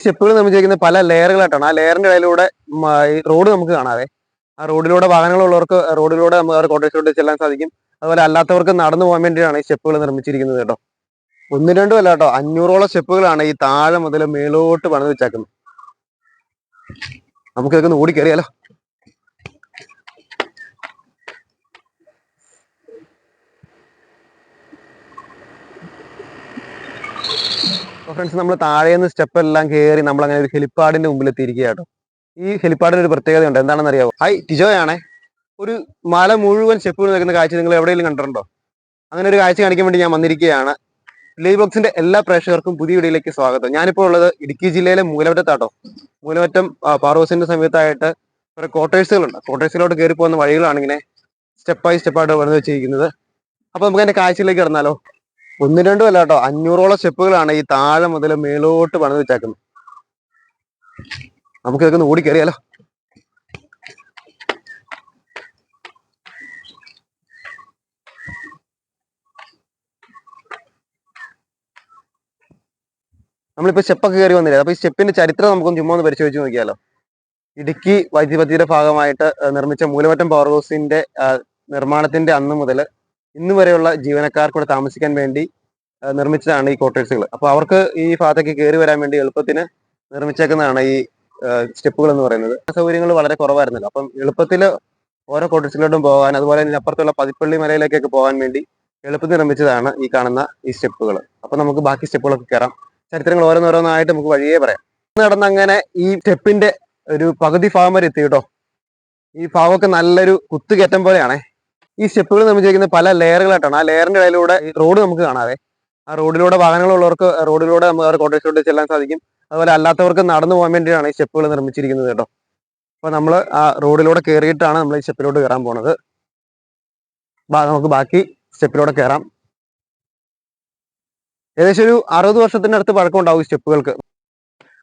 സ്റ്റെപ്പുകൾ നിർമ്മിച്ചിരിക്കുന്ന പല ലെയറുകളായിട്ടാണ്. ആ ലെയറിന്റെ ഇടയിലൂടെ റോഡ് നമുക്ക് കാണാതെ. ആ റോഡിലൂടെ വാഹനങ്ങളുള്ളവർക്ക് റോഡിലൂടെ നമുക്ക് അവർ കോട്ടേജിലോട്ട് ചെല്ലാൻ സാധിക്കും. അതുപോലെ അല്ലാത്തവർക്ക് നടന്നു പോകാൻ വേണ്ടിയിട്ടാണ് ഈ സ്റ്റെപ്പുകൾ നിർമ്മിച്ചിരിക്കുന്നത് കേട്ടോ. ഒന്ന് രണ്ടും അല്ല കേട്ടോ. അഞ്ഞൂറോളം സ്റ്റെപ്പുകളാണ് ഈ താഴെ മുതൽ മേലോട്ട് പണിത് വെച്ചേക്കുന്നത്. നമുക്ക് ഇതൊക്കെ ഓടി ഫ്രണ്ട്സ് നമ്മൾ താഴെ നിന്ന് സ്റ്റെപ്പ് എല്ലാം കയറി നമ്മൾ അങ്ങനെ ഒരു ഹെലിപ്പാഡിന്റെ മുമ്പിൽ എത്തിയിരിക്കുക കേട്ടോ ഈ ഹെലിപ്പാഡിന് ഒരു പ്രത്യേകതയുണ്ട് എന്താണെന്ന് അറിയാവോ ഹൈ ടിജോയാണേ. ഒരു മല മുഴുവൻ സ്റ്റെപ്പ് നിൽക്കുന്ന കാഴ്ച നിങ്ങൾ എവിടെയെങ്കിലും കണ്ടിട്ടുണ്ടോ? അങ്ങനെ ഒരു കാഴ്ച കാണിക്കാൻ വേണ്ടി ഞാൻ വന്നിരിക്കുകയാണ്. ലൈവ് ബോക്സിന്റെ എല്ലാ പ്രേക്ഷകർക്കും പുതിയ വീഡിയോയിലേക്ക് സ്വാഗതം. ഞാനിപ്പോൾ ഉള്ളത് ഇടുക്കി ജില്ലയിലെ മൂലമറ്റത്താട്ടോ മൂലമറ്റം പാറോസിന്റെ സമയത്തായിട്ട് കുറെ കോട്ടേഴ്സുകളുണ്ട് ക്വാർട്ടേഴ്സിലോട്ട് കയറി പോകുന്ന വഴികളാണ് ഇങ്ങനെ സ്റ്റെപ്പ് ബൈ സ്റ്റെപ്പായിട്ട് വന്നു വെച്ചിരിക്കുന്നത്. അപ്പൊ നമുക്ക് അതിന്റെ കാഴ്ചയിലേക്ക് കിടന്നാലോ. ഒന്ന് രണ്ടും അല്ല കേട്ടോ. അഞ്ഞൂറോളം സ്റ്റെപ്പുകളാണ് ഈ താഴെ മുതൽ മേലോട്ട് പണിത് വെച്ചേക്കുന്നത്. നമുക്ക് ഇതൊക്കെ ഒന്ന് ഓടി കയറിയാലോ? നമ്മളിപ്പോ സ്റ്റെപ്പൊക്കെ കയറി വന്നില്ലേ? അപ്പൊ ഈ സ്റ്റെപ്പിന്റെ ചരിത്രം നമുക്കൊന്ന് ചുമ്മാ ഒന്ന് പരിശോധിച്ച് നോക്കിയാലോ. ഇടുക്കി വൈദ്യുതിപതിയുടെ ഭാഗമായിട്ട് നിർമ്മിച്ച മൂലമറ്റം പവർ ഹൗസിന്റെ നിർമ്മാണത്തിന്റെ അന്ന് മുതൽ ഇന്ന് വരെയുള്ള ജീവനക്കാർക്കൂടെ താമസിക്കാൻ വേണ്ടി നിർമ്മിച്ചതാണ് ഈ കോട്ടേഴ്സുകൾ അപ്പൊ അവർക്ക് ഈ ഭാഗത്തേക്ക് കയറി വരാൻ വേണ്ടി എളുപ്പത്തിന് നിർമ്മിച്ചേക്കുന്നതാണ് ഈ സ്റ്റെപ്പുകൾ എന്ന് പറയുന്നത്. സൗകര്യങ്ങൾ വളരെ കുറവായിരുന്നല്ലോ. അപ്പം എളുപ്പത്തിൽ ഓരോ കോട്ടേഴ്സുകളോടും പോകാൻ അതുപോലെ തന്നെ അപ്പുറത്തുള്ള പതിപ്പള്ളി മലയിലേക്കൊക്കെ പോകാൻ വേണ്ടി എളുപ്പത്തിൽ നിർമ്മിച്ചതാണ് ഈ കാണുന്ന ഈ സ്റ്റെപ്പുകൾ അപ്പൊ നമുക്ക് ബാക്കി സ്റ്റെപ്പുകളൊക്കെ കയറാം ചരിത്രങ്ങൾ ഓരോന്നോരോന്നായിട്ട് നമുക്ക് വഴിയേ പറയാം. നടന്ന് അങ്ങനെ ഈ സ്റ്റെപ്പിന്റെ ഒരു പകുതി ഭാഗം വരെ എത്തി കേട്ടോ ഈ ഭാഗമൊക്കെ നല്ലൊരു കുത്തുകയറ്റം പോലെയാണേ. ഈ സ്റ്റെപ്പുകൾ നിർമ്മിച്ചിരിക്കുന്ന പല ലെയറുകളായിട്ടാണ് ആ ലെയറിന്റെ ഇടയിലൂടെ റോഡ് നമുക്ക് കാണാതെ റോഡിലൂടെ വാഹനങ്ങളുള്ളവർക്ക് റോഡിലൂടെ നമുക്ക് കോട്ടേജിലോട്ട് ചെല്ലാൻ സാധിക്കും. അതുപോലെ അല്ലാത്തവർക്ക് നടന്നു പോകാൻ വേണ്ടിയിട്ടാണ് ഈ സ്റ്റെപ്പുകൾ നിർമ്മിച്ചിരിക്കുന്നത് കേട്ടോ. അപ്പൊ നമ്മൾ ആ റോഡിലൂടെ കയറിയിട്ടാണ് നമ്മൾ ഈ സ്റ്റെപ്പിലോട്ട് കയറാൻ പോണത്. നമുക്ക് ബാക്കി സ്റ്റെപ്പിലൂടെ കയറാം ഏകദേശം ഒരു അറുപത് വർഷത്തിന്റെ അടുത്ത് പഴക്കം ഉണ്ടാവും ഈ സ്റ്റെപ്പുകൾക്ക്.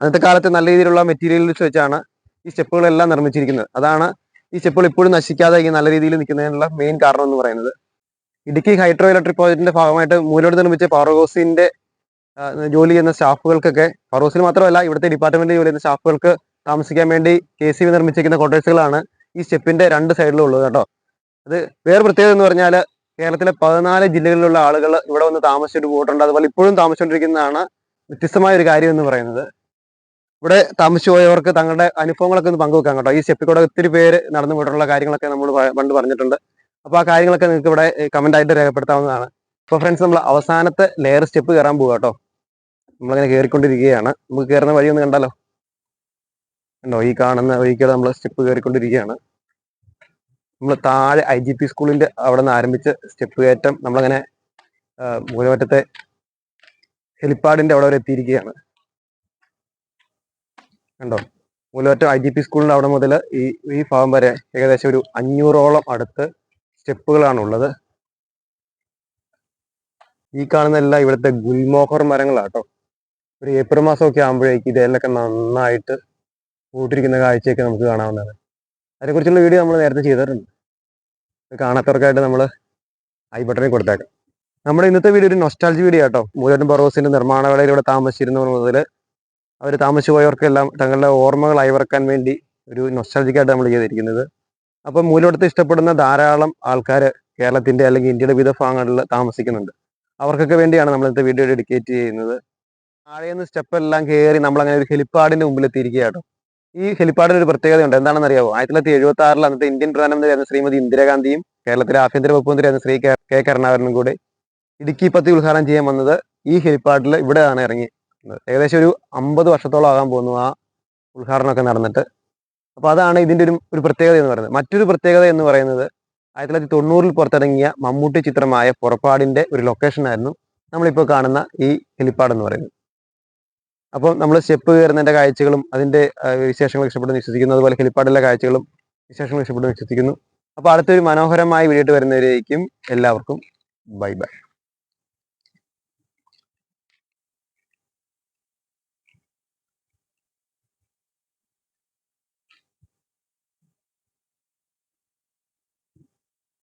അന്നത്തെ കാലത്ത് നല്ല രീതിയിലുള്ള മെറ്റീരിയൽസ് വെച്ചാണ് ഈ സ്റ്റെപ്പുകളെല്ലാം നിർമ്മിച്ചിരിക്കുന്നത്. അതാണ് ഈ സ്റ്റെപ്പുകൾ ഇപ്പോഴും നശിക്കാതെ നല്ല രീതിയിൽ നിൽക്കുന്നതിനുള്ള മെയിൻ കാരണം എന്ന് പറയുന്നത്. ഇടുക്കി ഹൈഡ്രോ ഇലക്ട്രിക് പ്രോജക്റ്റിന്റെ ഭാഗമായിട്ട് മൂലോട് നിർമ്മിച്ച പവർ ജോലി ചെയ്യുന്ന സ്റ്റാഫുകൾക്കൊക്കെ ഹൗസിൽ മാത്രമല്ല ഇവിടുത്തെ ഡിപ്പാർട്ട്മെന്റിൽ ജോലി ചെയ്യുന്ന സ്റ്റാഫുകൾക്ക് താമസിക്കാൻ വേണ്ടി കെ സി ബി നിർമ്മിച്ചിരിക്കുന്ന കോട്ടേഴ്സുകളാണ് ഈ സ്റ്റെപ്പിന്റെ രണ്ട് സൈഡിലും ഉള്ളത് കേട്ടോ. അത് വേറെ പ്രത്യേകത എന്ന് പറഞ്ഞാൽ കേരളത്തിലെ പതിനാല് ജില്ലകളിലുള്ള ആളുകൾ ഇവിടെ വന്ന് താമസിച്ചിട്ട് പോയിട്ടുണ്ട്. അതുപോലെ ഇപ്പോഴും താമസിച്ചുകൊണ്ടിരിക്കുന്നതാണ് വ്യത്യസ്തമായ ഒരു കാര്യം എന്ന് പറയുന്നത്. ഇവിടെ താമസിച്ചു പോയവർക്ക് തങ്ങളുടെ അനുഭവങ്ങളൊക്കെ ഒന്ന് പങ്കുവെക്കാം കേട്ടോ. ഈ സ്റ്റെപ്പിൽ കൂടെ ഒത്തിരി പേര് നടന്നു പോയിട്ടുള്ള കാര്യങ്ങളൊക്കെ നമ്മൾ പണ്ട് പറഞ്ഞിട്ടുണ്ട്. അപ്പൊ ആ കാര്യങ്ങളൊക്കെ നിങ്ങൾക്ക് ഇവിടെ കമന്റ് ആയിട്ട് രേഖപ്പെടുത്താവുന്നതാണ്. അപ്പോൾ ഫ്രണ്ട്സ് നമ്മൾ അവസാനത്തെ ലെയർ സ്റ്റെപ്പ് കയറാൻ പോവുക കേട്ടോ നമ്മളിങ്ങനെ കയറിക്കൊണ്ടിരിക്കുകയാണ് നമുക്ക് കയറുന്ന വഴി ഒന്ന് കണ്ടാലോ? ഉണ്ടോ ഈ കാണുന്ന വഴിക്കൂടെ നമ്മൾ സ്റ്റെപ്പ് കയറിക്കൊണ്ടിരിക്കുകയാണ് നമ്മൾ താഴെ ഐ ജി പി സ്കൂളിന്റെ അവിടെ നിന്ന് ആരംഭിച്ച് സ്റ്റെപ്പ് കയറ്റം നമ്മളങ്ങനെ മൂലമറ്റത്തെ ഹെലിപ്പാഡിന്റെ അവിടെ വരെ എത്തിയിരിക്കുകയാണ്. കണ്ടോ? മൂലമറ്റം ഐ ജി പി സ്കൂളിന്റെ അവിടെ മുതൽ ഈ ഈ ഭാഗം വരെ ഏകദേശം ഒരു അഞ്ഞൂറോളം അടുത്ത് സ്റ്റെപ്പുകളാണ് ഉള്ളത് ഈ കാണുന്ന എല്ലാം ഇവിടുത്തെ ഗുൽമോഹർ മരങ്ങളാട്ടോ. ഒരു ഏപ്രിൽ മാസമൊക്കെ ആകുമ്പോഴേക്ക് ഇതെല്ലൊക്കെ നന്നായിട്ട് പൂട്ടിരിക്കുന്ന കാഴ്ചയൊക്കെ നമുക്ക് കാണാവുന്നതാണ്. അതിനെക്കുറിച്ചുള്ള വീഡിയോ നമ്മൾ നേരത്തെ ചെയ്തിട്ടുണ്ട്. കാണാത്തവർക്കായിട്ട് നമ്മൾ ഐ ബട്ടണിൽ കൊടുത്തേക്കാം. നമ്മുടെ ഇന്നത്തെ വീഡിയോ ഒരു നൊസ്റ്റാൾജി വീഡിയോ ആട്ടോ. മൂലറ്റം ബറോസിന്റെ നിർമ്മാണ ഇവിടെ താമസിച്ചിരുന്നവർ മുതൽ അവർ താമസിച്ചു പോയവർക്കെല്ലാം തങ്ങളുടെ ഓർമ്മകൾ അയവിറക്കാൻ വേണ്ടി ഒരു നൊസ്റ്റാൾജിക്കായിട്ട് നമ്മൾ ചെയ്തിരിക്കുന്നത്. അപ്പം മൂലവട്ടത്ത് ഇഷ്ടപ്പെടുന്ന ധാരാളം ആൾക്കാർ കേരളത്തിന്റെ അല്ലെങ്കിൽ ഇന്ത്യയുടെ വിവിധ ഭാഗങ്ങളിൽ താമസിക്കുന്നുണ്ട്. അവർക്കൊക്കെ വേണ്ടിയാണ് നമ്മൾ ഇന്നത്തെ വീഡിയോ ഡെഡിക്കേറ്റ് ചെയ്യുന്നത്. താഴെ നിന്ന് സ്റ്റെപ്പ് എല്ലാം കയറി നമ്മൾ അങ്ങനെ ഒരു ഹെലിപ്പാഡിന്റെ മുമ്പിൽ എത്തിയിരിക്കുക ഈ ഹെലിപ്പാഡിന് ഒരു പ്രത്യേകതയുണ്ട്. എന്താണെന്ന് അറിയാമോ ആയിരത്തി തൊള്ളായിരത്തി എഴുപത്തി ആറിൽ അന്നത്തെ ഇന്ത്യൻ പ്രധാനമന്ത്രിയായിരുന്ന ശ്രീമതി ഇന്ദിരാഗാന്ധിയും കേരളത്തിലെ ആഭ്യന്തര വകുപ്പ് മന്ത്രിയായിരുന്ന ശ്രീ കെ കെ കരുണാകരനും കൂടെ ഇടുക്കി പത്തി ഉദ്ഘാടനം ചെയ്യാൻ വന്നത് ഈ ഹെലിപ്പാഡിൽ ഇവിടെയാണ് ഇറങ്ങി ഏകദേശം ഒരു അമ്പത് വർഷത്തോളം ആകാൻ പോകുന്നു ആ ഉദ്ഘാടനമൊക്കെ നടന്നിട്ട്. അപ്പൊ അതാണ് ഇതിന്റെ ഒരു ഒരു പ്രത്യേകത എന്ന് പറയുന്നത്. മറ്റൊരു പ്രത്യേകത എന്ന് പറയുന്നത് ആയിരത്തി തൊള്ളായിരത്തി തൊണ്ണൂറിൽ പുറത്തിറങ്ങിയ മമ്മൂട്ടി ചിത്രമായ പുറപ്പാടിന്റെ ഒരു ലൊക്കേഷൻ ആയിരുന്നു നമ്മളിപ്പോൾ കാണുന്ന ഈ ഹെലിപ്പാഡ് എന്ന് പറയുന്നത്. അപ്പോൾ നമ്മൾ സ്റ്റെപ്പ് കയറുന്നതിന്റെ കാഴ്ചകളും അതിന്റെ ആ, വിശേഷങ്ങൾ ഇഷ്ടപ്പെടുന്നു വിശ്വസിക്കുന്നു. അതുപോലെ ഹെലിപ്പാഡിലെ കാഴ്ചകളും വിശേഷങ്ങൾ ഇഷ്ടപ്പെടുന്നു വിശ്വസിക്കുന്നു. അപ്പോൾ അടുത്തൊരു മനോഹരമായ വീഡിയോ വരുന്നവരേക്കും എല്ലാവർക്കും ബൈ ബൈ.